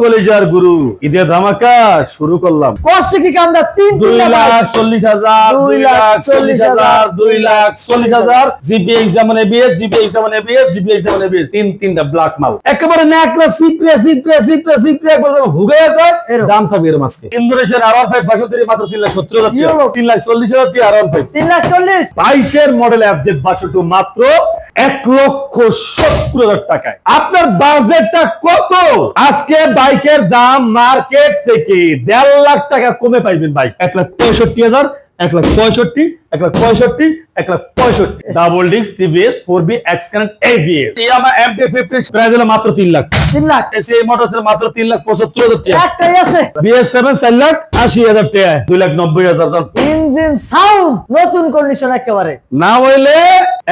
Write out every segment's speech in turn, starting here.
কলেজার গুরু। ঈদের ধামাকা শুরু করলাম। করছে কি কামটা তিন দুই লাখ চল্লিশ হাজার দুই লাখ চল্লিশ হাজার দুই লাখ চল্লিশ হাজার GPH demon ABS GPH demon ABS GPH demon ABS তিন তিনটা ব্ল্যাক মাল একেবারে ন্যাকড়া সিপ্রে সিপ্রে সিপ্রে সিপ্রে একবার ভুগে আছে। দাম থাকবে এর মাসকে ইন্দোনেশিয়ার আর ফাইভ বাসন্তী মাত্র তিন লাখ সত্তর হাজার। তিন লাখ চল্লিশ হাজার টাকা আর ফাইভ তিন লাখ চল্লিশ। বাইশের মডেল অ্যাপডেট বাষট্টি মাত্র। এক লক্ষ সত্তর হাজার টাকায়। আপনার বাজেটটা কত? আজকে বাইকের দাম মার্কেট থেকে দেড় লাখ টাকা কমে পাইবেন বাইক। এক লাখ পঁয়ষট্টি হাজার এক লাখ পঁয়ষট্টি এক লাখ পঁয়ষট্টি এক লাখ পঁয়ষট্টি। Double disc TVS four B X current ABS Yamaha MT fifty price হলো মাত্র তিন লাখ। তিন লাখ? এসি মোটরসের মাত্র তিন লাখ পঁচাত্তর হাজার টাকা। একটাই আছে। বিএস সেভেন চার লাখ আশি হাজার টাকা দুই লাখ নব্বই হাজার ইঞ্জিন সাউন্ড নতুন কন্ডিশন একেবারে। না হইলে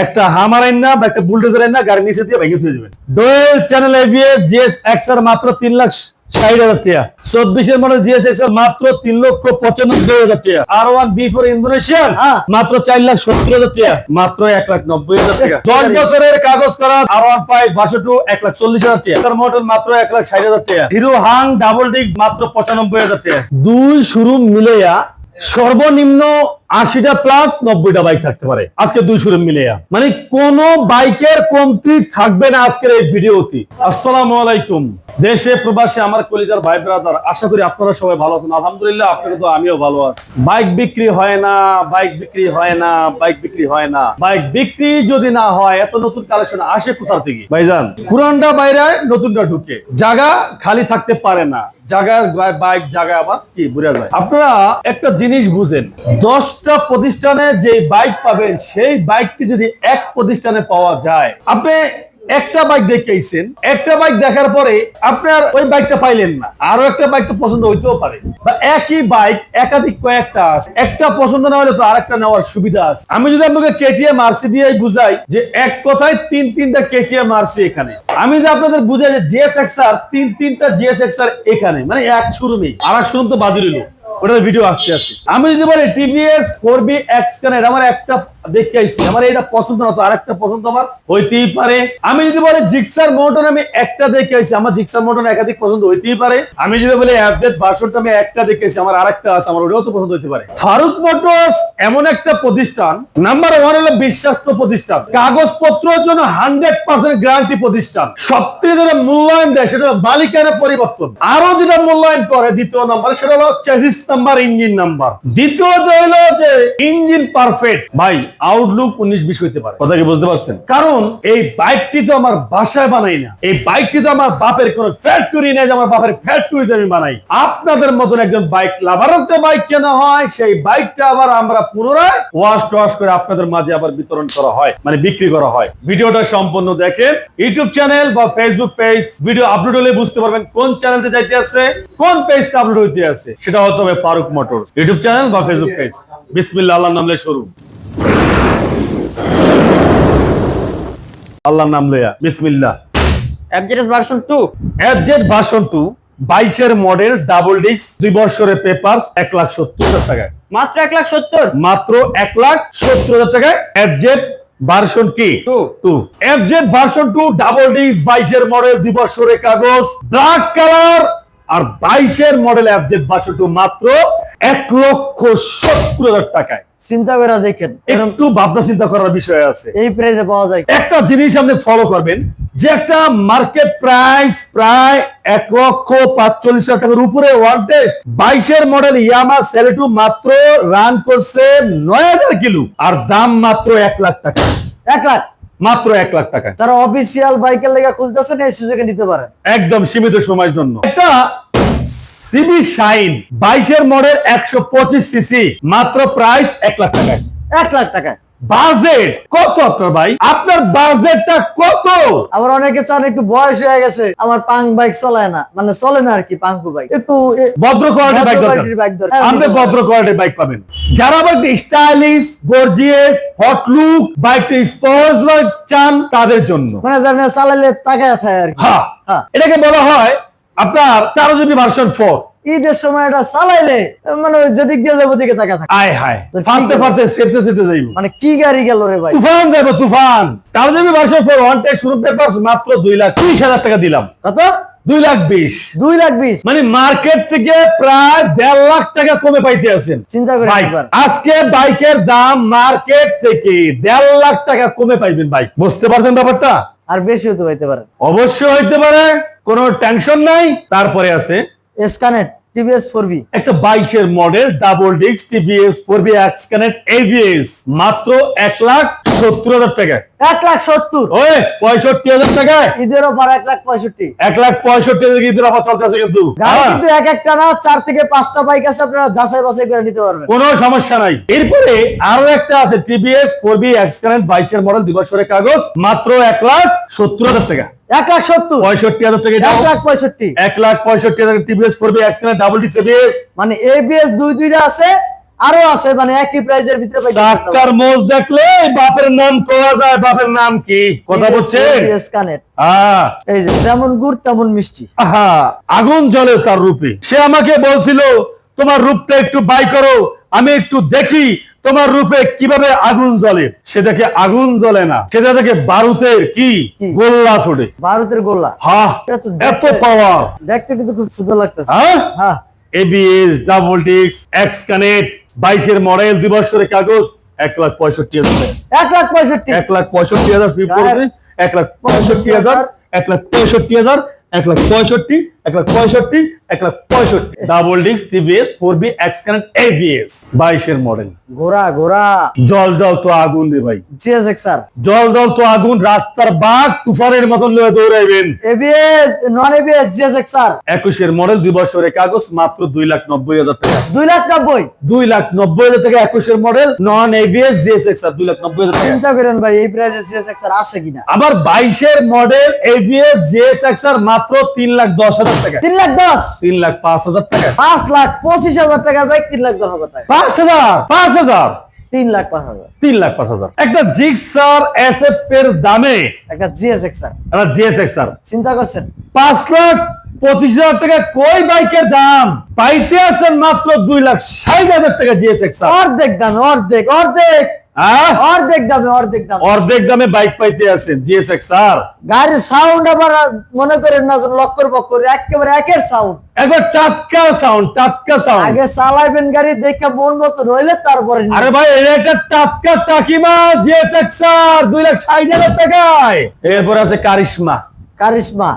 একটা হামার না বা একটা বুলডোজার না গাড়ি নিচে দিয়ে ভেঙে যাবেন ডোয়েল চ্যানেল জিএস এক্সআর মাত্র তিন লাখ ষাট হাজার টাকা। চব্বিশের মডেল জিএস এক্স মাত্র তিন লক্ষ পঁচানব্বই হাজার টাকা। R one B four Indonesian হ্যাঁ। মাত্র চার লাখ সত্তর হাজার টাকা। মাত্র এক লাখ নব্বই হাজার টাকা। দশ বছরের কাগজ করা আর ওয়ান ফাইভ বাষট্টি এক লাখ চল্লিশ হাজার টাকা। তার মডেল মাত্র এক লাখ ষাট হাজার টাকা। হিরো হাং ডাবল মাত্র পঁচানব্বই হাজার টাকা। দুই শুরু মিলেয়া সর্বনিম্ন আশিটা প্লাস নব্বইটা বাইক থাকতে পারে। আজকে দুই সুরে মিলে মানে কোন বাইকের কমতি থাকবে না আজকের এই ভিডিওতে। আসসালামু আলাইকুম। দেশে, প্রবাসে আমার কলিজার ভাই ব্রাদার আশা করি আপনারা সবাই ভালো আছেন। আলহামদুলিল্লাহ, আপনারা তো আমিও ভালো আছি। বাইক বিক্রি হয় না বাইক বিক্রি হয় না বাইক বিক্রি হয় না। বাইক বিক্রি যদি না হয়, এত নতুন কালেকশন আসে কোথা থেকে? ভাইজান, পুরানটা বাইরে নতুনটা ঢুকে। জায়গা খালি থাকতে পারে না। জায়গার বাইক জায়গা আবার কি? বুঝা যায়। আপনারা একটা জিনিস বুঝেন। দশটা প্রতিষ্ঠানে যে বাইক পাবেন, সেই বাইকটি যদি এক প্রতিষ্ঠানে পাওয়া যায়, আপনি একটা বাইক দেখেছেন একটা বাইক দেখার পরে আপনার ওই বাইকটা পাইলেন না। আরও একটা বাইক তো পছন্দ হইতেও পারে। বা একই বাইক একাধিক কয়েকটা আছে। একটা পছন্দ না হলে তো আরেকটা নেওয়ার সুবিধা আছে। আমি যদি আপনাকে কেটিএম আরসি দিয়ে বুঝাই যে এক কথায় তিন তিনটা কেটিএম আরসি এখানে। আমি যদি আপনাদের বুঝাই যে জিএস এক্সআর তিন তিনটা জিএস এক্সআর এখানে মানে এক শোরুমে আর এক শোরুম তো বাদ রইল ওটার ভিডিও আসতে আসতে। আমি যদি বলি টিভিএস ফোর বি এক্স কানের আমার একটা দেখতে আইছি। আমার এটা পছন্দ না তো আরেকটা পছন্দ আমার হইতেই পারে। আমি যদি বলি জিক্সার মোটর আমি একটা দেখে আইছি। আমার জিক্সার মোটর একাধিক পছন্দ হইতেই পারে। আমি যদি বলি অ্যাপজেট ভার্সনটা আমি একটা দেখেছি আমার আরেকটা আছে, আমার ওটাও তো পছন্দ হইতে পারে। ফারুক মোটরস এমন একটা প্রতিষ্ঠান। নাম্বার ওয়ান হলো বিশ্বাস্ত প্রতিষ্ঠান। কাগজপত্রের জন্য হান্ড্রেড পার্সেন্ট গ্যারান্টি প্রতিষ্ঠান। সবথেকে যেটা মূল্যায়ন দেয়, সেটা মালিকানা পরিবর্তন। আরও যেটা মূল্যায়ন করে, দ্বিতীয় নাম্বার, সেটা হলো চেসিস নাম্বার ইঞ্জিন নাম্বার। দ্বিতীয়ত হলো যে ইঞ্জিন পারফেক্ট ভাই আউটলুক উনিশ বিশ হইতে পারে। কথা কি বুঝতে পারছেন? কারণ এই বাইকটি তো আমার বাসায় বানাই না। এই বাইকটি তো আমার বাপের কোন ফ্যাক্টরি নেই আমার বাপের ফ্যাক্টরিতে আমি বানাই। আপনাদের মতন একজন বাইক লাভারতে বাইক কেনা হয় সেই বাইকটা আবার আমরা পুনরায় ওয়াশ টওয়াশ করে আপনাদের মাঝে আবার বিতরণ করা হয় মানে বিক্রি করা হয়। ভিডিওটা সম্পূর্ণ দেখেন। ইউটিউব চ্যানেল বা ফেসবুক পেজ ভিডিও আপলোড হলে বুঝতে পারবেন কোন চ্যানেলতে যাইতে আছে কোন পেজটা আপলোড হইতে আছে। সেটা হতে হবে ফারুক মোটর। ইউটিউব চ্যানেল বা ফেসবুক পেজ বিসমিল্লাহ আল্লাহর নাম লয়ে শুরু। আল্লাহর নাম লইয়া FZS version two FZ version two বাইশের মডেল ডাবল ডিস্ক দুই বছরের পেপার এক লাখ সত্তর হাজার টাকায়। মাত্র এক লাখ সত্তর? মাত্র এক লাখ সত্তর হাজার টাকায় এফজেড ভার্সন কি? Two two FZ version two double disc বাইশের মডেল দুই বছরের কাগজ ব্ল্যাক কালার আর বাইশের মডেল মাত্র এক লক্ষ সত্তর হাজার টাকায়। চিন্তা করে দেখেন একটু ভাবনা চিন্তা করার বিষয় আছে। এই প্রাইসে পাওয়া যায়। একটা জিনিস আপনি ফলো করবেন যে একটা মার্কেট প্রাইস প্রায় এক লক্ষ পাঁচচল্লিশ হাজার টাকার উপরে টেস্ট বাইশের মডেল ইয়ামা সেলেটু মাত্র রান করছে নয় হাজার কিলো আর দাম মাত্র এক লাখ টাকা। এক লাখ? মাত্র এক লাখ টাকা তারা অফিসিয়াল বাইকের লেগে খুঁজতেছেন এই সুযোগে নিতে পারে। একদম সীমিত সময়ের জন্য। এটা সিবি শাইন বাইশের মডেল একশো পঁচিশ সিসি মাত্র প্রাইস এক লাখ টাকায়। এক লাখ টাকায়। বাজেট কত আপনার ভাই? আপনার বাজেটটা কত? আবার অনেকে চান একটু বয়স হয়ে গেছে আমার পাং বাইক চলায় না। মানে চলে না আর কি পাঙ্কু বাইক। একটু ভদ্র কোয়ালিটির বাইক দরকার। দরকার। হ্যাঁ, আপনি ভদ্র কোয়ালিটির বাইক পাবেন। যারা আবার স্টাইলিশ গর্জিয়াস হট লুক বাইকটা স্পোর্টস বাইক চান তাদের জন্য। মানে জানে চালাইলে তাকায় থাকে আর কি। হ্যাঁ। হ্যাঁ। এটাকে বলা হয় আপনার তেরো জিবি ভার্সন ফোর ঈদের সময় এটা চালাইলে মানে যেদিক দিয়ে যাব দিকে তাকা থাকে। আয় হায় সেতে সেতে যাইব। মানে কি গাড়ি গেল রে ভাই? তুফান যাইব তুফান। তেরো ফোর ওয়ান টেস্ট শুরু পেপার মাত্র দুই লাখ ত্রিশ হাজার টাকা দিলাম। কত? দুই লাখ বিশ। দুই লাখ বিশ। মানে মার্কেট থেকে প্রায় দেড় লাখ টাকা কমে পাইতে আছেন। চিন্তা করে আজকে বাইকের দাম মার্কেট থেকে দেড় লাখ টাকা কমে পাইবেন বাইক বুঝতে পারছেন ব্যাপারটা? আর বেশি হতে পাইতে পারে। অবশ্যই হইতে পারে কোনো টেনশন নাই। তারপরে আছে স্কানেট টিভিএস ফোর বি। একটা বাইশের model double disc TVS four B X connect ABS মাত্র এক লাখ সত্তর হাজার টাকা। এক লাখ সত্তর। ওই পঁয়ষট্টি হাজার ঈদের এক লাখ পঁয়ষট্টি। এক লাখ পঁয়ষট্টি হাজার অফার চলতেছে কিন্তু? হ্যাঁ। কিন্তু এক একটা না চার থেকে পাঁচটা বাইক আছে আপনারা যাচাই বাছাই করে নিতে পারবেন। কোনো সমস্যা নাই। এরপরে আরও একটা আছে TVS four B X current বাইশের মডেল দিবসরের কাগজ মাত্র এক লাখ সত্তর হাজার টাকা। এক লাখ সত্তর। পঁয়ষট্টি হাজার টাকা এক লাখ পঁয়ষট্টি। এক লাখ পঁয়ষট্টি হাজার TVS four B X current double disc ABS মানে এবিএস দুই দুইটা আছে আরও আছে মানে একই প্রাইজের ভিতরে। চাক্কার মোজ দেখলে বাপের নাম কোয়া যায় বাপের নাম কি? কথা TVS বলছেন 4B স্কানেট হ্যাঁ। এই যে যেমন গুড় তেমন মিষ্টি। আহা আগুন জ্বলে তার রূপে। সে আমাকে বলছিল তোমার রূপটা একটু বাই করো আমি একটু দেখি তোমার রূপে কীভাবে আগুন জ্বলে। সে দেখে আগুন জ্বলে না। সেটা দেখে বারুতের কি? গোল্লা ছোটে। ভারতের গোল্লা? হা এটা তো এত পাওয়ার দেখতে কিন্তু খুব সুন্দর লাগতেছে। হ্যাঁ? হ্যাঁ। ABS double disc X connect বাইশের মডেল দুই বছরের কাগজ এক লাখ পঁয়ষট্টি হাজার। এক লাখ পঁয়ষট্টি। এক লাখ পঁয়ষট্টি হাজার এক লাখ পঁয়ষট্টি হাজার এক লাখ পঁয়ষট্টি হাজার এক লাখ পঁয়ষট্টি এক লাখ পঁয়ষট্টি এক লাখ পঁয়ষট্টি double disc TVS four B X ABS বাইশের মডেল ঘোড়া ঘোড়া। জল জল তো আগুন রে ভাই। জল জল তো আগুন রাস্তার বাঘ তুফানের মতন লয়ে দৌড়াইবেন। ABS non ABS GSX R একুশের মডেল দুই বছরের কাগজ মাত্র দুই লাখ নব্বই হাজার টাকা। দুই লাখ নব্বই। দুই লাখ নব্বই হাজার টাকা একুশের model non ABS GSX R দুই লাখ নব্বই হাজার চিন্তা করেন ভাই এই প্রাইজে জিএসএক্স আর আছে কিনা? আবার বাইশের মডেল এবিএস জিএসএক্স আর মাত্র তিন লাখ দশ হাজার টাকা। তিন লাখ দশ। তিন লাখ পাঁচ হাজার টাকা। পাঁচ লাখ পঁচিশ হাজার টাকার বাইক তিন লাখ দশ হাজার টাকা। পাঁচ হাজার? পাঁচ হাজার? তিন লাখ পাঁচ হাজার। তিন লাখ পাঁচ হাজার। একটা জিক্সার এসএফ এর দামে। একটা জিএসএক্স আর একটা চিন্তা করছেন? পাঁচ লাখ পঁচিশ হাজার টাকা কই বাইকের দাম? পাইতে আছেন মাত্র দুই লাখ ষাট হাজার টাকা জিএসএক্স আর অর্ধেক দামে অর্ধেক অর্ধেক? অর্ধেক দামে অর্ধেক দামে। অর্ধেক দামে বাইক পাইতে আছেন জিএসএক্স আর গাড়ির সাউন্ড আবার মনে করেন না লক্কর বক্কর একেবারে একের সাউন্ড একবার টাটকা সাউন্ড টাটকা সাউন্ড আগে চালাইবেন গাড়ি দেখে মন মতো রইলে তারপরে আরে ভাই এটা একটা টাটকা টাকিমা জিএসএক্স আর দুই লাখ ষাট হাজার টাকায়। এরপর আছে কারিশমা। কারিশমা।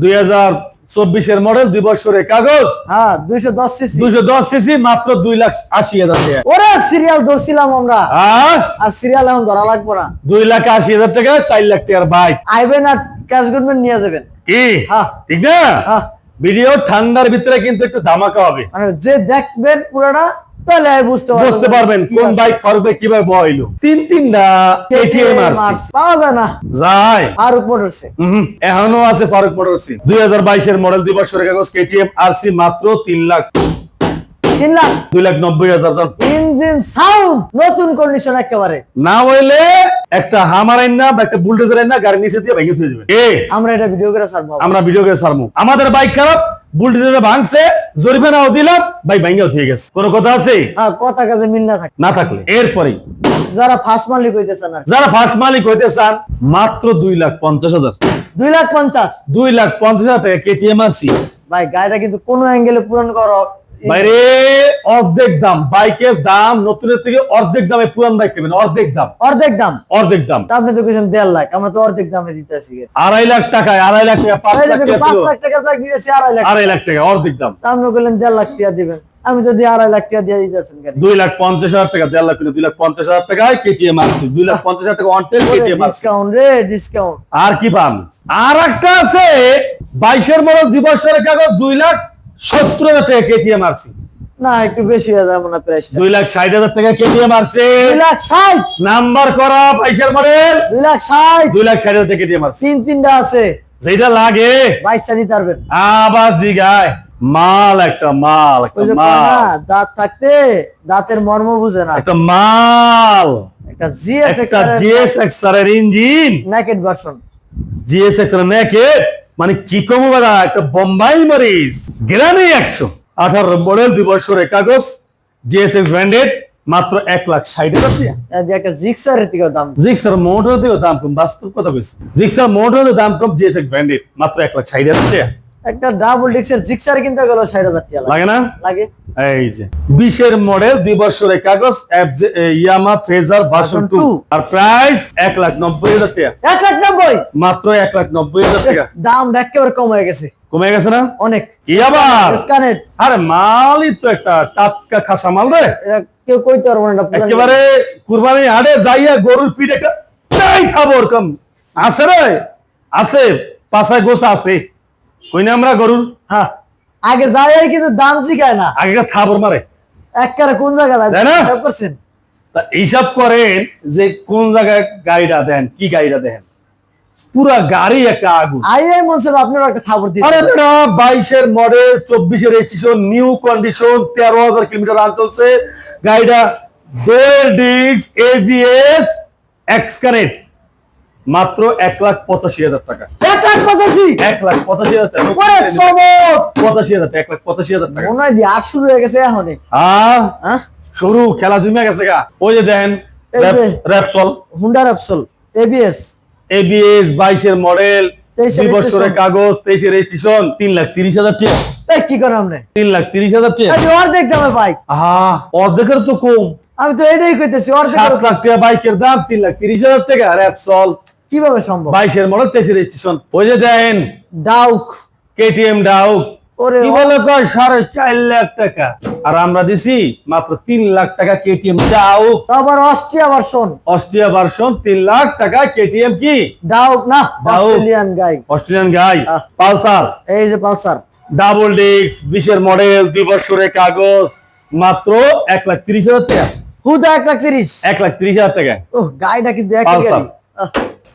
দুই হাজার চব্বিশের মডেল দুই বছরের কাগজ। হ্যাঁ দুইশো দশ সিসি দুইশো দশ সিসি মাত্র দুই লাখ আশি হাজার টাকা। ওরে সিরিয়াল ধরছিলাম আমরা। আর? সিরিয়াল এখন ধরা লাগবো না। দুই লাখ আশি হাজার টাকা চার লাখ টাকার বাইক আইবেন আর ক্যাশ গভর্নমেন্ট নিয়ে যাবেন। কি? হ্যাঁ। ঠিক না? হ্যাঁ। ভিডিও ঠান্ডার ভিতরে কিন্তু একটু ধামাকা হবে। মানে যে দেখবেন পুরোটা তাহলে বুঝতে বুঝতে পারবেন কোন বাইক ফারুক কীভাবে বইলো তিন তিনটা পাওয়া যায় না। যায়। এখনও আছে ফারুক মোটরসি মডেল বছরের কাগজ কেটিএম আরসি মাত্র লাখ। তিন লাখ? দুই লাখ নব্বই হাজার জন। ইঞ্জিন সাউন্ড নতুন কন্ডিশন একেবারে। না হইলে একটা হামার আইন বা একটা বুলডোজার আইন না গাড়ি নিচে দিয়ে ভেঙে থুয়ে আমরা এটা ভিডিও করে আমরা ভিডিও করে সারমু আমাদের বাইক খারাপ বুলডোজারে ভাঙছে জরিমানাও দিলাম ভাই ভাঙ্গাও থুয়ে গেছে কোনো কথা আছে? হ্যাঁ কথা কাজে মিল না থাকে। না থাকলে। এরপরেই। যারা ফার্স্ট মালিক হইতে চান যারা ফার্স্ট মালিক হইতে চান মাত্র দুই লাখ পঞ্চাশ হাজার। দুই লাখ পঞ্চাশ? দুই লাখ পঞ্চাশ হাজার টাকা কেটিএম আসি ভাই গাড়িটা কিন্তু কোনো অ্যাঙ্গেলে পূরণ করো বাইরে অর্ধেক দাম বাইকের দাম নতুনের থেকে অর্ধেক দামে পুরান বাইক নেবেন অর্ধেক দাম। অর্ধেক দাম? অর্ধেক দাম। আপনি তো কেছেন দেড় লাখ আমরা তো অর্ধেক দামে দিতেছি। আড়াই লাখ টাকায় আড়াই লাখ টাকা পাঁচ লাখ টাকা বাইক দিয়েছি আড়াই লাখ আড়াই লাখ টাকা অর্ধেক দাম। আপনি বললেন দেড় লাখ টাকা দিবেন। আমি যদি আড়াই লাখ টাকা দিয়ে দিতেছেন দুই লাখ পঞ্চাশ হাজার টাকা দেড় লাখ দুই লাখ পঞ্চাশ হাজার টাকায় কেটিএম আসছে দুই লাখ পঞ্চাশ হাজার টাকা অনটেল কেটিএম ডিসকাউন্ট রে ডিসকাউন্ট আর কি পান? আর একটা আছে বাইশের মডেল দুই বছরের কাগজ দুই লাখ সত্তর হাজার টাকা কেটিএম আসছে না একটু বেশি হয়ে যাবে না প্রাইসটা দুই লাখ ষাট হাজার টাকা কেটিএম আসছে দুই লাখ ষাট। নাম্বার করা বাইশের মডেল দুই লাখ ষাট। দুই লাখ ষাট হাজার টাকা কেটিএম আসছে তিন তিনটা আছে। যেটা লাগে। বাইশটা নিতে পারবেন। আবার জিগায়। মাল একটা মাল একটা দাঁত থাকতে দাঁতের মর্ম বুঝে না। একটা মাল। একটা জিএস একটা জিএস এক্সার এর engine naked version GS XR naked মানে কি কমো বেড়া একটা বোম্বাই মরিচ। গ্রামে একশো। আঠারো মডেল দুই বছরের কাগজ জিএসএক্স ব্র্যান্ডেড মাত্র এক লাখ ষাট হাজার একটা জিক্সারের দাম। জিক্সার মোটর থেকে দাম কম বাস্তব কথা কইছি। জিক্সার মোটর দাম কম জিএসএক্স ব্র্যান্ডেড মাত্র এক লাখ ষাট হাজার একটা ডাবল ডিক্সের জিক্সার কিনতে গেল ষাট হাজার টাকা। লাগে। না? লাগে। এই যে। বিশের মডেল দুই বছরের কাগজ ইয়ামা ফেজার ভার্সন টু। আর প্রাইস এক লাখ নব্বই হাজার টাকা। এক লাখ নব্বই? মাত্র এক লাখ নব্বই হাজার টাকা। দাম একেবারে কম হয়ে গেছে। কমে গেছে না? অনেক। কি আবার? স্কানেট আরে মালই তো একটা টাটকা খাসা মাল রে। কেউ কইতে পারব না একেবারে কুরবানি হাটে যাইয়া গরুর পিঠ একটা তাই খাব ওরকম। আছে রে? আছে। পাশায় গোসা আছে। কই না আমরা গরুর? হ্যাঁ আগে যাই কিছু দাম শিখায় না। আগেকার থাবর মারে। একবারে কোন জায়গায় তাই হিসাব করছেন? তা করেন যে কোন জায়গায় গাড়িটা দেন কি গাড়িটা দেন। পুরা গাড়ি একটা আগুন। আই আই মনসে আপনার একটা থাবর দিতে আরে বেটা বাইশের মডেল চব্বিশের রেজিস্ট্রেশন নিউ কন্ডিশন তেরো হাজার কিলোমিটার রান চলছে। গাড়িটা dual disc ABS X connect মাত্র এক লাখ পঁচাশি হাজার টাকা। এক লাখ পঁচাশি? এক লাখ পঁচাশি হাজার টাকা। পঁচাশি হাজার টাকা এক লাখ পঁচাশি হাজার টাকা। মনে হয় আট শুরু হয়ে গেছে এখন। হ্যাঁ শুরু খেলা জমে গেছে গা। ওই যে দেখেন এই যে। র্যাপসল। এবিএস এবিএস বাইশের মডেল 23 দুই বছরের কাগজ তেইশের রেজিস্ট্রেশন তিন লাখ তিরিশ হাজার টাকা। এই কি করে আপনি তিন লাখ তিরিশ হাজার টাকা। আরে অর্ধেক দামের বাইক আহা অর্ধেকের তো কম। আমি তো এটাই কইতেছি অর্ধেক লাখ টাকা বাইকের দাম তিন লাখ তিরিশ হাজার টাকা র্যাপসল। কীভাবে সম্ভব? বাইশের মডেল তেইশের রেজিস্ট্রেশন ওই যে দেন ডাউক। কেটিএম ডাউক। কি বলে কয়? সাড়ে চার লাখ টাকা। আর আমরা দিছি মাত্র তিন লাখ টাকা কেটিএম ডাউক। আবার অস্ট্রিয়া ভার্সন অস্ট্রিয়া ভার্সন তিন লাখ টাকা কেটিএম কি? ডাউক না। Australian guy. Australian guy. Pulsar. এই যে পালসার। ডাবল ডিস্ক বিশের মডেল দুই বছরের কাগজ মাত্র এক লাখ তিরিশ হাজার টাকা। হুদা এক লাখ তিরিশ। এক লাখ তিরিশ হাজার টাকা। ও গাড়িটা কিন্তু একই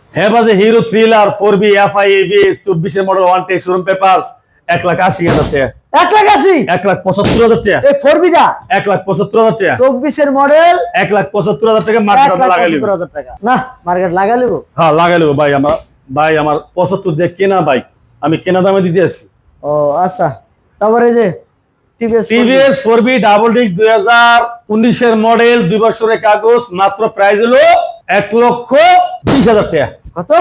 আহ, হ্যাঁ বাজে Hero thriller four B F I ABS চব্বিশের model one test showroom paper এক লাখ আশি হাজার টাকা। এক লাখ আশি? এক লাখ পঁচাত্তর হাজার টাকা। এই ফোর বিটা এক লাখ পঁচাত্তর হাজার টাকা। চব্বিশের মডেল এক লাখ পঁচাত্তর হাজার টাকা মার্কেট লাগাই টাকা। না মার্কেট লাগাই লিব? হ্যাঁ লাগাই নেব ভাই আমার ভাই আমার পঁচাত্তর দিয়ে কেনা বাইক আমি কেনা দামে দিতে আছি ও আচ্ছা। তারপরে এই যে TVS TVS four B double disc দুই হাজার উনিশের মডেল দুই বছরের কাগজ মাত্র প্রাইস হলো এক লক্ষ বিশ হাজার টাকা। কত?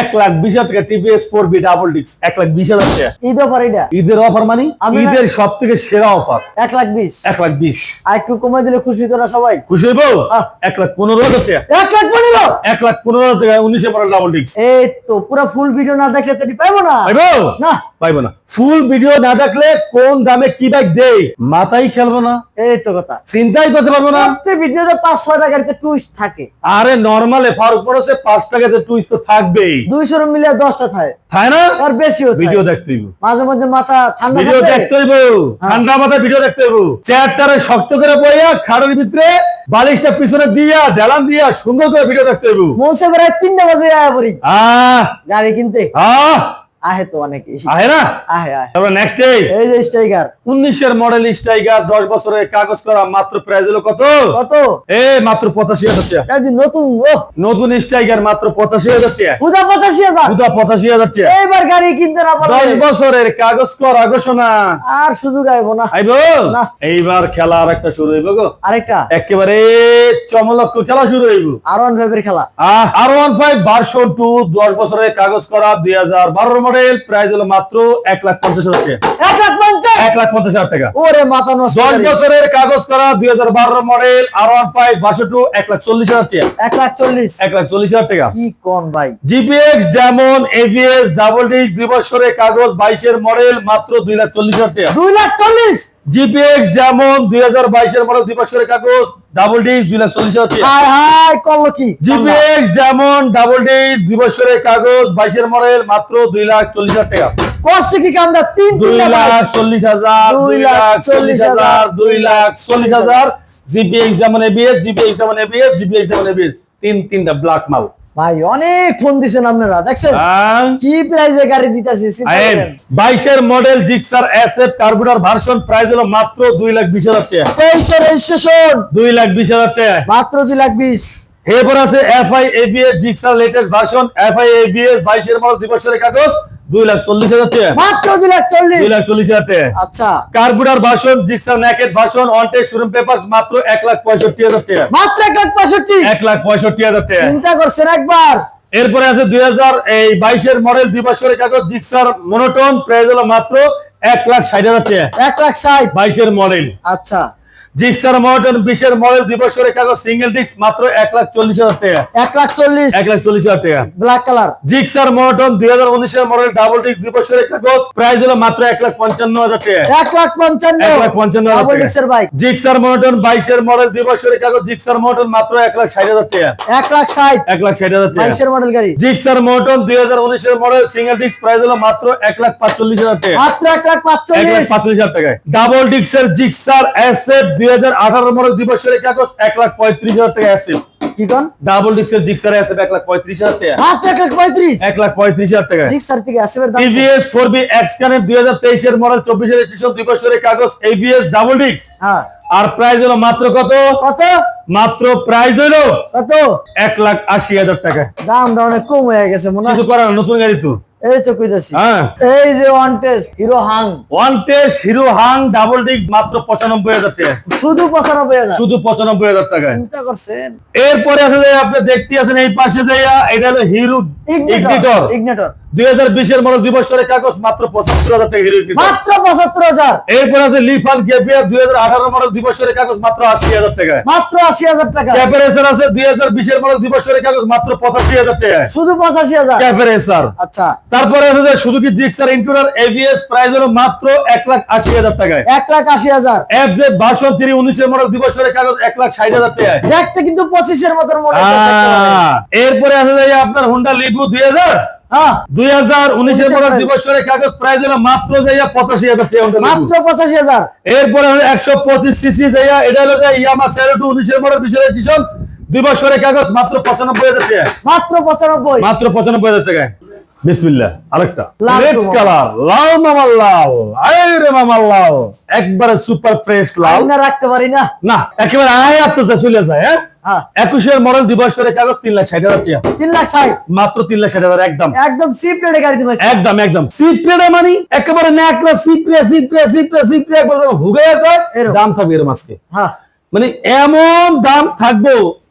এক লাখ বিশ হাজার TVS four B double disc এক লাখ বিশ হাজার টাকা। ঈদ অফার এটা ঈদের অফার মানে ঈদের সব থেকে সেরা অফার এক লাখ বিশ। এক লাখ বিশ। আর একটু কমাই দিলে খুশি তোরা সবাই? খুশি হইব? এক লাখ পনেরো হাজার টাকা। এক লাখ পনেরো? এক লাখ পনেরো হাজার টাকা উনিশে মডেল ডাবল ডিস্ক এই তো পুরো ফুল ভিডিও না দেখলে তো পাইবো না। পাইব? না। পাইব না। ফুল ভিডিও না দেখলে কোন দামে কি বাইক দেই মাথাই খেলব না। এই তো কথা। চিন্তাই করতে পারব না। ভিডিওতে পাঁচ ছয় টাকাতে টুইস্ট থাকে। আরে নর্মালে ফারুক পড়েছে পাঁচ টাকাতে টুইস্ট তো থাকবেই। দুইশো মিলিয়ে দশটা থাকে তাই না? আর বেশিও ভিডিও দেখতে হইব। মাঝে মধ্যে মাথা ঠান্ডা ভিডিও দেখতে হইব। হ্যাঁ। ঠান্ডা মাথায় ভিডিও দেখতে হইব। চেয়ারটারে শক্ত করে পড়িয়া খাড়ের ভিতরে বালিশটা পিছনে দিয়া ডেলান দিয়া সুন্দর করে ভিডিও দেখতে হইব। মনসে করে তিনটা বাজে আয়া পড়ি। আহ! গাড়ি কিনতে। আহ! আহে তো অনেকে আহে না? আহে আহে। তারপর নেক্সট এই। যে স্ট্রাইকার উনিশের মডেল স্ট্রাইকার দশ বছরের কাগজ করা মাত্র প্রাইস হলো কত? কত? এ মাত্র টাকা। এই যে নতুন ও নতুন স্ট্রাইকার মাত্র টাকা। হুদা টাকা। এইবার গাড়ি কিনতে না পারলে। বছরের কাগজ করা ঘোষণা। আর সুযোগ আইবো না। আইব? না। এইবার খেলা আর একটা শুরু হইব গো। আরেকটা? একেবারে চমলক্ষ খেলা শুরু হইব। আর ওয়ান ফাইভের খেলা। R one five version two দশ বছরের কাগজ করা দুই হাজার বারো মডেল প্রাইস হলো মাত্র এক লাখ পঞ্চাশ হাজার টাকা। এক লাখ পঞ্চাশ? এক লাখ পঞ্চাশ হাজার টাকা। ওরে মাথা দশ বছরের কাগজ করা দুই হাজার বারো model R one five version two এক লাখ চল্লিশ হাজার টাকা। এক লাখ চল্লিশ। এক লাখ চল্লিশ হাজার টাকা। কি কোন ভাই? GPX demon ABS double disc দুই বছরের কাগজ বাইশের মডেল মাত্র দুই লাখ চল্লিশ হাজার টাকা। দুই লাখ চল্লিশ? জিপিএক্স যেমন দুই হাজার বাইশের মডেল দুই কাগজ ডাবল ডিস্ক দুই লাখ চল্লিশ হাজার করল কি জিপিএক্স যেমন ডাবল ডিস্ক দুই বছরের কাগজ বাইশের মডেল মাত্র দুই লাখ চল্লিশ হাজার টাকা। করছে কি কামটা তিন দুই লাখ চল্লিশ হাজার দুই লাখ চল্লিশ হাজার দুই লাখ চল্লিশ হাজার। জিপিএক্স যেমন এবিএস জিপিএক্স যেমন এবিএস জিপিএক্স যেমন এবিএস তিন তিনটা ব্ল্যাক মাল। ভাই অনেক ফোন দিছেন আপনারা দেখছেন? হ্যাঁ। কি প্রাইজে গাড়ি দিতেছি বাইশের model Gixxer S F carburettor version price হলো মাত্র দুই লাখ বিশ হাজার টাকা। তেইশের রেজিস্ট্রেশন দুই লাখ বিশ হাজার টাকা। মাত্র দুই লাখ বিশ। এরপর আছে F I ABS Gixxer latest version F I ABS বাইশের মডেল দুই বছরের কাগজ দুই লাখ চল্লিশ হাজার টাকা। মাত্র দুই লাখ চল্লিশ। দুই লাখ চল্লিশ হাজার টাকা। আচ্ছা। জিক্সার ন্যাকেট শোরুম পেপার মাত্র এক লাখ পঁয়ষট্টি হাজার টাকা। মাত্র এক লাখ পঁয়ষট্টি। এক লাখ পঁয়ষট্টি হাজার টাকা। চিন্তা করছেন একবার। এরপরে আছে দুই হাজার এই বাইশের মডেল দুই বছরের কাগজ জিক্সার মনোটন প্রাইস হলো মাত্র এক লাখ ষাট হাজার টাকা। এক লাখ ষাট। বাইশের মডেল আচ্ছা। জিক্সার মনোটন বিশের মডেল দুই বছরের কাগজ সিঙ্গেল ডিস্ক মাত্র এক লাখ চল্লিশ হাজার টাকা এক লাখ চল্লিশ এক লাখ চল্লিশ হাজার টাকা ব্ল্যাক কালার জিক্সার মনোটন দুই হাজার উনিশের মডেল ডাবল ডিস্ক দুই বছরের কাগজ প্রাইস হলো মাত্র এক লাখ পঞ্চান্ন হাজার টাকা এক লাখ পঞ্চান্ন এক লাখ পঞ্চান্ন জিক্সার মনোটন বাইশের মডেল দুই বছরের কাগজ জিক্সার মনোটন মাত্র এক লাখ ষাট হাজার টাকা এক লাখ ষাট এক লাখ ষাট হাজার টাকা মডেল গাড়ি জিক্সার মনোটন দুই হাজার উনিশের মডেল সিঙ্গেল ডিস্ক প্রাইস হলো মাত্র এক লাখ পাঁচচল্লিশ হাজার টাকা মাত্র এক লাখ পাঁচচল্লিশ হাজার টাকায় ডাবল ডিক্সের জিক্সার এসএফ দুই হাজার আঠারো মডেল দুই বছরের কাগজ এক লাখ পঁয়ত্রিশ হাজার টাকা এসএফ কি কন? ডাবল ডিক্সের জিক্সার লাখ হাজার টাকা। লাখ লাখ হাজার টাকা। দাম টিভিএস এক্স কানের বছরের কাগজ এবিএস ডিক্স হ্যাঁ। আর প্রাইস হলো মাত্র কত? কত? মাত্র প্রাইস হলো কত? এক লাখ আশি হাজার টাকা। দামটা অনেক কম হয়ে গেছে মনে কিছু হয় করার নতুন গাড়ি তো। এই তো কইতাছি। হ্যাঁ। এই যে one test Hero Hunk one test Hero Hunk double মাত্র পঁচানব্বই হাজার টাকা। শুধু পঁচানব্বই হাজার। শুধু পঁচানব্বই হাজার টাকায়। চিন্তা করছেন? এরপরে আছে আপনি দেখতে আছেন এই পাশে যাইয়া এটা হলো হিরো ইগনিটর ইগনেটর দুই হাজার বিশের মডেল দুই বছরের কাগজ মাত্র পঁচাত্তর হাজার টাকা হিরো মাত্র পঁচাত্তর হাজার। এরপর আছে লিফান দুই হাজার আঠারো মডেল দুই বছরের কাগজ মাত্র আশি হাজার টাকায় মাত্র আশি হাজার টাকা। ক্যাপারেসার আছে দুই হাজার বিশের মডেল দুই বছরের কাগজ মাত্র পঁচাশি হাজার টাকায় শুধু পঁচাশি হাজার। ক্যাপারেসার। আচ্ছা। তারপরে আছে যে Suzuki Gixxer intruder ABS price হলো মাত্র এক লাখ আশি হাজার টাকায়। এক লাখ আশি হাজার। এফ জে বাসন থ্রি উনিশের মডেল দুই বছরের কাগজ এক লাখ ষাট হাজার টাকায়। দেখতে কিন্তু পঁচিশের মনে। আহ, এরপরে আছে যে আপনার হুন্ডা লিভু দুই হাজার। দুই হাজার উনিশের দুই বছরের কাগজ প্রায় হলো মাত্র যাইয়া পঁচাশি হাজার টাকা মাত্র পঁচাশি হাজার। এরপরে একশো পঁচিশ সিসি যাইয়া এটা হলো যে ইয়ামা উনিশের বিশের দুই বছরের কাগজ মাত্র পঁচানব্বই হাজার টাকা মাত্র পঁচানব্বই। মাত্র পঁচানব্বই হাজার টাকায়। বিসমিল্লাহ আরেকটা। রেড কালার লাল মামার লাল। আয় মামার লাল। একবারে সুপার ফ্রেশ লাল। না রাখতে পারি না। না একেবারে আয় আসতে চলে যায় হ্যাঁ? হ্যাঁ। একুশের মডেল দুই বছরের কাগজ তিন লাখ ষাট হাজার টাকা। তিন লাখ ষাট। মাত্র তিন লাখ ষাট হাজার একদম। একদম সিপ রেটে গাড়ি দিবে। একদম একদম। মানে? একেবারে ন্যাকলা একবার ভুগে দাম থাকবে হ্যাঁ। মানে এমন দাম থাকব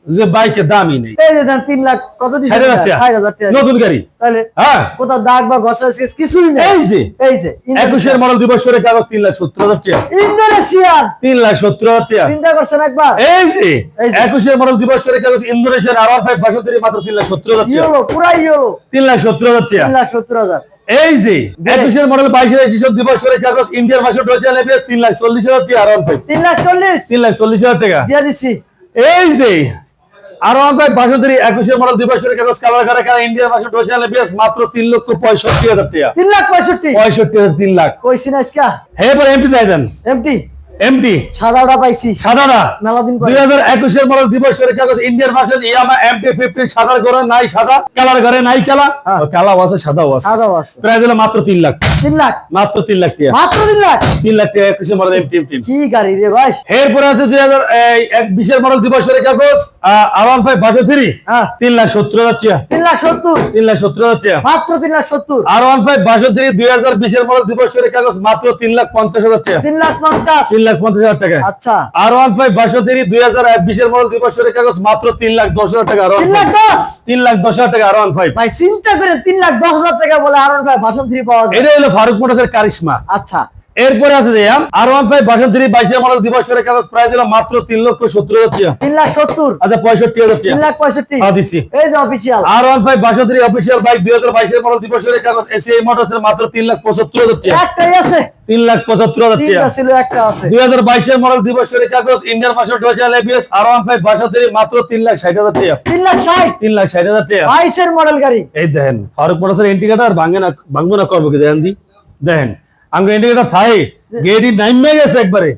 যে বাইকে দামই নেই। এই যে দেন তিন লাখ কত ষাট হাজার টাকা। নতুন গাড়ি। তাহলে হ্যাঁ। কোথাও দাগ বা ঘষা স্কেচ কিছুই নেই। এই যে। এই যে একুশের মডেল দুই বছরের কাগজ তিন লাখ সত্তর হাজার টাকা। ইন্দোনেশিয়ান তিন লাখ সত্তর হাজার টাকা। চিন্তা করছেন একবার? এই যে। এই যে। একুশের মডেল দুই বছরের কাগজ ইন্দোনেশিয়ার আর ফাইভ বাসন্তী মাত্র তিন লাখ সত্তর হাজার টাকা। ইয়েলো পুরা ইয়েলো তিন লাখ সত্তর হাজার টাকা। তিন লাখ সত্তর হাজার। এই যে। একুশের মডেল বাইশের এসিসব দুই বছরের কাগজ ইন্ডিয়ান ভাষা ডোজা নেবে তিন লাখ চল্লিশ হাজার টাকা আর তিন লাখ চল্লিশ। তিন লাখ চল্লিশ হাজার টাকা। এই যে। আরও আমাকে বাসন্তী একুশের মডেল দুই বছরের কাগজ কালার করে কারা ইন্ডিয়ান ভাষা ডোজা নেবে মাত্র তিন লক্ষ পঁয়ষট্টি হাজার টাকা। তিন লাখ পঁয়ষট্টি? পঁয়ষট্টি হাজার তিন লাখ। কইছি না ইসকা হ্যাঁ এবার এমপি দেয় দেন। এমপি সাদাটা পাইছি। সাদারা মেলা দিন পরে। দুই হাজার একুশের মডেল দিবসের কাগজ ইন্ডিয়ান ভার্সন ইয়ামা ফিফটি সাদার ঘরে নাই সাদা কালার ঘরে নাই কালা। হ্যাঁ। ও কালাও আছে সাদাও আছে। সাদাও আছে। প্রায় দিলে মাত্র তিন লাখ। তিন লাখ মাত্র তিন লাখ টাকা মাত্র তিন লাখ তিন লাখ টাকা একুশের মডেল এমটি এমটি কি গাড়ি রে ভাই এরপরে আছে দুই হাজার এক বিশের মডেল দিবসের কাগজ আর ওয়ান ফাইভ বাসো হ্যাঁ তিন লাখ সত্তর হাজার টাকা তিন লাখ সত্তর তিন লাখ সত্তর হাজার টাকা মাত্র তিন লাখ সত্তর আর ওয়ান ফাইভ বাসো দুই হাজার বিশের মডেল দিবসের কাগজ মাত্র তিন লাখ পঞ্চাশ হাজার টাকা তিন লাখ পঞ্চাশ তিন লাখ পঞ্চাশ হাজার টাকা আচ্ছা আর ওয়ান ফাইভ বাসো দুই হাজার বিশের মডেল দিবসের কাগজ মাত্র তিন লাখ দশ হাজার টাকা তিন লাখ দশ তিন লাখ দশ হাজার টাকা আর ওয়ান ভাই চিন্তা করে তিন লাখ দশ হাজার টাকা বলে আর ভাই ভাষণ থ্রি পাওয়া যায় এটা হলো ফারুক মোটরসের কারিশমা। আচ্ছা। এরপরে আছে যে R one five version three বাইশের মডেল দিবসের কাগজ প্রায় দিলাম মাত্র তিন লক্ষ সত্তর হাজার তিন লাখ সত্তর? আচ্ছা পঁয়ষট্টি হাজার তিন লাখ পঁয়ষট্টি? হ্যাঁ, দিচ্ছি। এই যে official R one five version three official bike দুই হাজার বাইশের মডেল দিবসের কাগজ এসিআই মোটরসের মাত্র তিন লাখ পঁচাত্তর হাজার একটাই আছে? তিন লাখ পঁচাত্তর হাজার ছিল একটা আছে। দুই হাজার বাইশের মডেল দিবসের কাগজ ইন্ডিয়ান ভাষা dual ABS R one five version three মাত্র তিন লাখ ষাট হাজার তিন লাখ ষাট? তিন লাখ ষাট হাজার বাইশের মডেল গাড়ি। এই দেখেন ফারুক মোটরসের ইন্ডিকেটার ভাঙে না ভাঙবো না করব কি? দেখেন দি। দেখেন আমাকে এটা থাই গেডি নাইমে গেছে একবারে।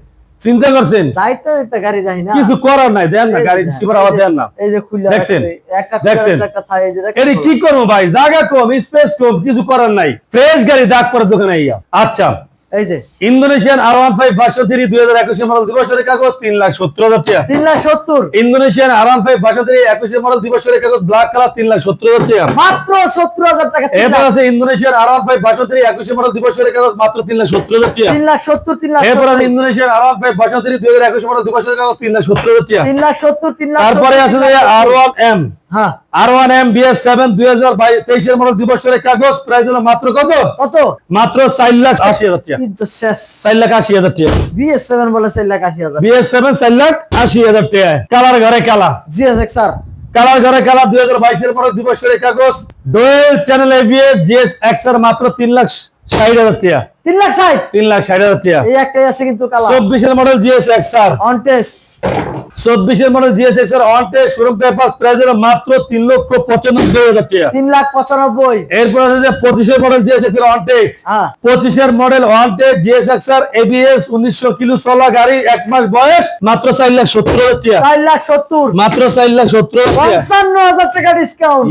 চিন্তা করছেন? যাইতে গাড়ি যাই না। কিছু করার নাই দেন না গাড়ি সিবার আবার দেন না। এই যে খুলে দেখছেন? একটা দেখছেন? একটা থাই এই যে এটি কি করব ভাই? জায়গা কম স্পেস কম কিছু করার নাই। ফ্রেশ গাড়ি দাগ পরে দোকানে আইয়া। আচ্ছা। এই যে ইন্দোনেশিয়ান আর ওয়ান ফাইভ বাসো থ্রি দুই হাজার একুশে মডেল দিবসের কাগজ তিন লাখ সত্তর হাজার টাকা তিন লাখ সত্তর ইন্দোনেশিয়ান আর ওয়ান ফাইভ বাসো থ্রি একুশে মডেল দিবসের কাগজ ব্ল্যাক কালার তিন লাখ সত্তর হাজার টাকা মাত্র সত্তর হাজার টাকা এরপর আছে ইন্দোনেশিয়ার আর ওয়ান ফাইভ বাসো থ্রি একুশে মডেল দিবসের কাগজ মাত্র তিন লাখ সত্তর হাজার টাকা তিন লাখ সত্তর তিন লাখ এরপর আছে সত্তর। আর ওয়ান ফাইভ বাসো থ্রি দুই হাজার একুশে মডেল দিবসের কাগজ তিন লাখ সত্তর হাজার টাকা তিন লাখ সত্তর তিন লাখ তারপরে আছে যে আর ওয়ান এম হ্যাঁ। R one M BS seven দুই হাজার তেইশের মডেল দুই বছরের কাগজ প্রাইস হলো মাত্র কত? কত? মাত্র চার লাখ আশি হাজার টাকা। ইজ্জত শেষ। চার লাখ আশি হাজার টাকা। বিএস সেভেন বলে চার লাখ আশি হাজার। বিএস সেভেন চার লাখ আশি হাজার টাকা। কালার ঘরে কালা জিএস স্যার কালার ঘরে কালা দুই হাজার বাইশের মডেল দুই বছরের কাগজ ডোয়েল চ্যানেল এবিএস জিএস এক্সের মাত্র তিন লাখ ষাট হাজার টাকা। তিন লাখ ষাট? তিন লাখ ষাট হাজার টাকা। এই একটাই আছে কিন্তু চব্বিশের model GS X R. On test চব্বিশের model GS X R on test showroom paper price মাত্র তিন লক্ষ পঁচানব্বই হাজার টাকা। তিন লাখ পঁচানব্বই। এরপর আছে যে পঁচিশের model GS X on test হ্যাঁ। পঁচিশের model one test GS X R ABS উনিশশো কিলো চলা গাড়ি এক মাস বয়স মাত্র চার লাখ সত্তর হাজার টাকা। চার লাখ সত্তর। মাত্র চার লাখ সত্তর পঞ্চান্ন হাজার টাকা ডিসকাউন্ট.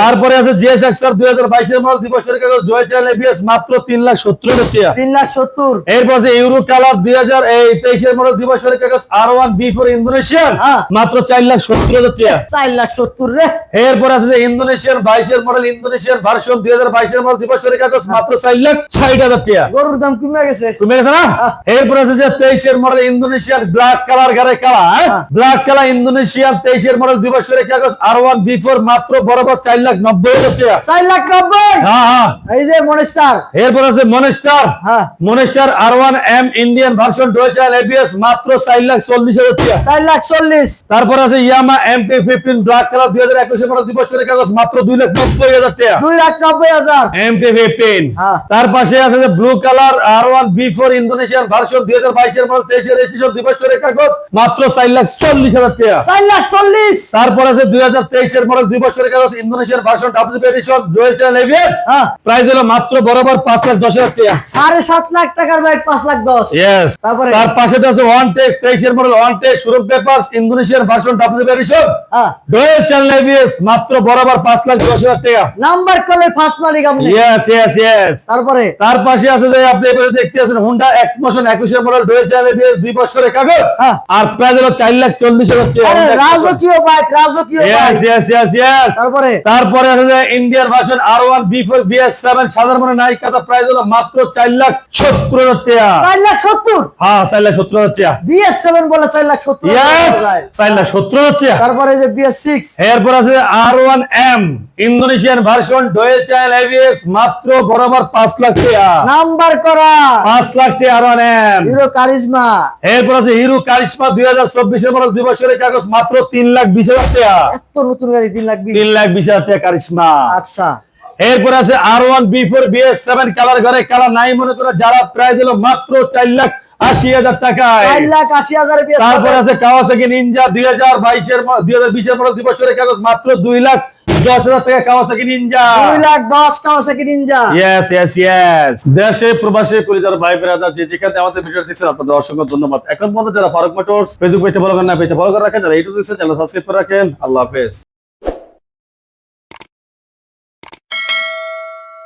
তারপরে? আছে জিএস এক্স আর দুই হাজার বাইশের মডেল দিবসের কাগজ জয় চাল এবিএস মাত্র তিন লাখ সত্তর হাজার টাকা। তিন লাখ সত্তর। এরপর যে ইউরো কালার দুই হাজার তেইশের মডেল দিবসের কাগজ R one B four Indonesian? হ্যাঁ। মাত্র চার লাখ সত্তর হাজার টাকা। চার লাখ সত্তর রে। এরপর আছে যে ইন্দোনেশিয়ান বাইশের মডেল ইন্দোনেশিয়ান ভার্সন দুই হাজার বাইশের মডেল দিবসের কাগজ মাত্র চার লাখ ষাট হাজার টাকা। গরুর দাম কমে গেছে। কমে গেছে না? হ্যাঁ। এরপর আছে যে তেইশের মডেল ইন্দোনেশিয়ান ব্ল্যাক কালার গাড়ি কালা হ্যাঁ। ব্ল্যাক কালার ইন্দোনেশিয়ান তেইশের মডেল দুই বছরের কাগজ আর ওয়ান বি ফোর মাত্র বরাবর চার লাখ নব্বই হাজার টাকা। চার লাখ নব্বই? হ্যাঁ হ্যাঁ। এই যে মনেস্টার। এরপর আছে মনেস্টার। হ্যাঁ। Monster R one M Indian version dual channel ABS মাত্র চার লাখ চল্লিশ হাজার টাকা। চার লাখ চল্লিশ। তারপর আছে Yamaha M fifteen black colour দুই হাজার দুই বছরের কাগজ মাত্র দুই লাখ নব্বই হাজার টাকা। দুই লাখ নব্বই হাজার। M fifteen. তার পাশে আছে যে blue colour R one B four Indonesian version দুই হাজার বাইশের মডেল তেইশের রেজিস্ট্রেশন দুই বছরের কাগজ মাত্র চার লাখ চল্লিশ হাজার টাকা। চার লাখ চল্লিশ। তারপর আছে দুই হাজার তেইশের মডেল দুই বছরের কাগজ Indonesian version W edition dual channel ABS হ্যাঁ প্রাইস হলো মাত্র বরাবর পাঁচ লাখ দশ হাজার টাকা। সাড়ে সাত লাখ টাকার বাইক পাঁচ লাখ দশ। তারপরে? তার পাশে আছে ওয়ান টেস্ট তেইশের model one test showroom papers Indonesian version W edition dual channel ABS মাত্র বরাবর পাঁচ লাখ দশ হাজার টাকা। নাম্বার কলে ফার্স্ট মালিক আপনি। ইয়েস ইয়েস ইয়েস তারপরে? তার পাশে আছে যে আপনি এবারে দেখতে আছেন হুন্ডা এক্সমোশন একুশের মডেল ডুয়েল চ্যানেল এবিএস দুই বছরের কাগজ। হ্যাঁ। আর প্রাইস হলো চার লাখ চল্লিশ হাজার আরে রাজকীয় বাইক রাজকীয় বাইক ইয়েস ইয়েস ইয়েস তারপরে? তারপরে আছে যে Indian version R one B four BS seven সাধারণ নাই কাতা প্রাইস হলো মাত্র চার লাখ সত্তর হাজার টাকা। চার লাখ সত্তর? হ্যাঁ চার লাখ সত্তর হাজার টাকা। বিএস সেভেন বলে চার লাখ তারপরে যে এরপর আছে আর Indonesian version dual channel ABS মাত্র বরাবর পাঁচ লাখ টাকা। নাম্বার করা। পাঁচ লাখ টাকা আর হিরো কারিজমা এরপর আছে হিরো কারিশমা দুই হাজার চব্বিশের মডেল দুই বছরের কাগজ মাত্র তিন লাখ বিশ হাজার টাকা। এত নতুন গাড়ি তিন লাখ লাখ বিশ হাজার টাকা কারিশমা। আচ্ছা। এরপর আছে R one B four BS seven colour ঘরে কালার নাই মনে করে যারা প্রায় দিল মাত্র চার লাখ আশি হাজার টাকায়। বিএস তারপর আছে কাওয়াসাকি নিনজা দুই হাজার বাইশের দুই হাজার বিশের মডেল দুই বছরের কাগজ মাত্র দুই লাখ দশ হাজার টাকা কাওয়াসাকি নিনজা। দুই লাখ দশ Kawasaki Ninja. Yes yes yes দেশে প্রবাসে কলিজার ভাই ব্রাদার যে যেখানে আমাদের ভিডিও দেখছেন আপনাদের অসংখ্য ধন্যবাদ। এখন পর্যন্ত যারা ফারুক মোটরস ফেসবুক পেজে ফলো করেন না পেজে ফলো করে রাখেন। যারা ইউটিউব দেখছেন চ্যানেল সাবস্ক্রাইব করে রাখেন। আল্লাহ হাফেজ।